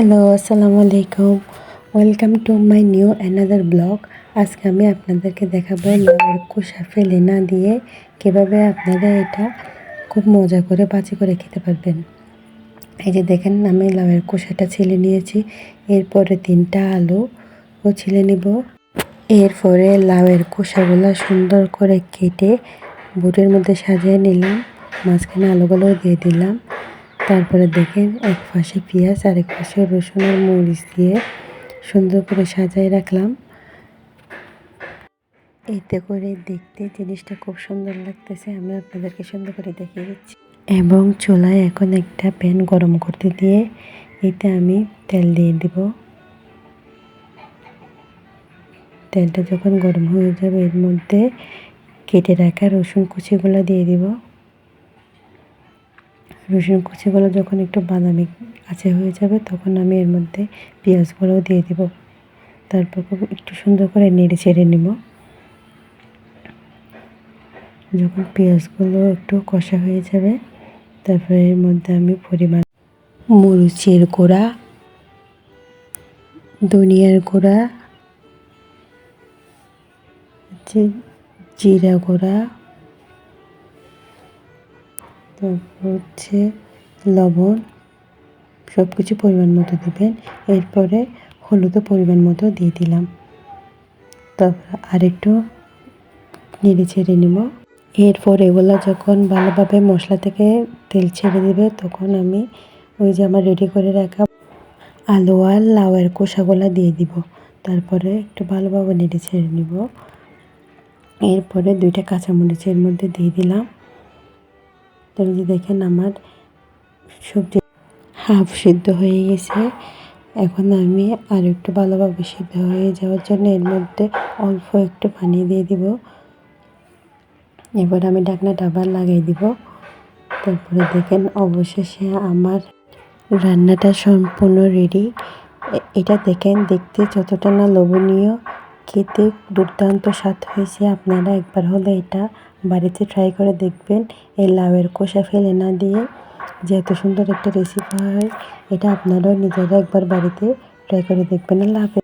Hello আসসালামু আলাইকুম welcome to my new another blog আজকে আমি আপনাদেরকে দেখাবো লাউয়ের খোসা ফেলে না দিয়ে কীভাবে আপনারা এটা খুব মজা করে বাজি করে খেতে পারবেন। এই যে দেখেন, আমি লাউয়ের খোসাটা ছিলে নিয়েছি। এরপরে তিনটা আলু ও ছিলে নিব। এরপরে লাউয়ের খোসাগুলো সুন্দর করে কেটে বুটের মধ্যে সাজিয়ে নিলাম। মাঝখানে আলুগুলোও দিয়ে দিলাম। তারপরে দেখেন এক পাশে পেঁয়াজ আর এক পাশে রসুন আর মরিচ দিয়ে সুন্দর করে সাজাই রাখলাম। এতে করে দেখতে জিনিসটা খুব সুন্দর লাগতেছে, আমি আপনাদেরকে সুন্দর করে দেখিয়ে দিচ্ছি। এবং চুলায় এখন একটা প্যান গরম করতে দিয়ে এতে আমি তেল দিয়ে দিব। তেলটা যখন গরম হয়ে যাবে, এর মধ্যে কেটে রাখা রসুন কুচিগুলো দিয়ে দিব। রসুন কুচিগুলো যখন একটু বাদামি কাছে হয়ে যাবে, তখন আমি এর মধ্যে পেঁয়াজগুলোও দিয়ে দিব। তারপর একটু সুন্দর করে নেড়ে ছেড়ে নেব। যখন পেঁয়াজগুলো একটু কষা হয়ে যাবে, তারপরে এর মধ্যে আমি পরিমাণ মরিচের গুঁড়া, ধনিয়ার গুঁড়া জিরা গুঁড়া তারপর হচ্ছে লবণ সব কিছু পরিমাণ মতো দেবেন। এরপরে হলুদও পরিমাণ মতো দিয়ে দিলাম। তারপর আরেকটু নেড়ে ছেড়ে নেব। এরপর এগুলো যখন ভালোভাবে মশলা থেকে তেল ছেড়ে দেবে, তখন আমি ওই যে আমার রেডি করে রাখা আলু আর লাউয়ের কোষাগুলো দিয়ে দিব। তারপরে একটু ভালোভাবে নেড়ে ছেড়ে নিব। এরপরে দুইটা কাঁচামরিচের মধ্যে দিয়ে দিলাম। তাহলে যে দেখেন আমার সবজি হাফ সিদ্ধ হয়ে গেছে। এখন আমি আর একটু ভালোভাবে সিদ্ধ হয়ে যাওয়ার জন্য এর মধ্যে অল্প একটু পানি দিয়ে দিব। এবার আমি ঢাকনাটা আবার লাগাই দিব। তারপরে দেখেন অবশেষে আমার রান্নাটা সম্পূর্ণ রেডি এটা দেখেন দেখতে যতটা না লোভনীয়, খেতে দুর্দান্ত স্বাদ হয়েছে। আপনারা একবার হলে এটা বাড়িতে ট্রাই করে দেখবেন। এই লাউয়ের কোষা ফেলে না দিয়ে যে এত সুন্দর একটা রেসিপি হয়, এটা আপনারাও নিজেরা একবার বাড়িতে ট্রাই করে দেখবেন। হাফেজ।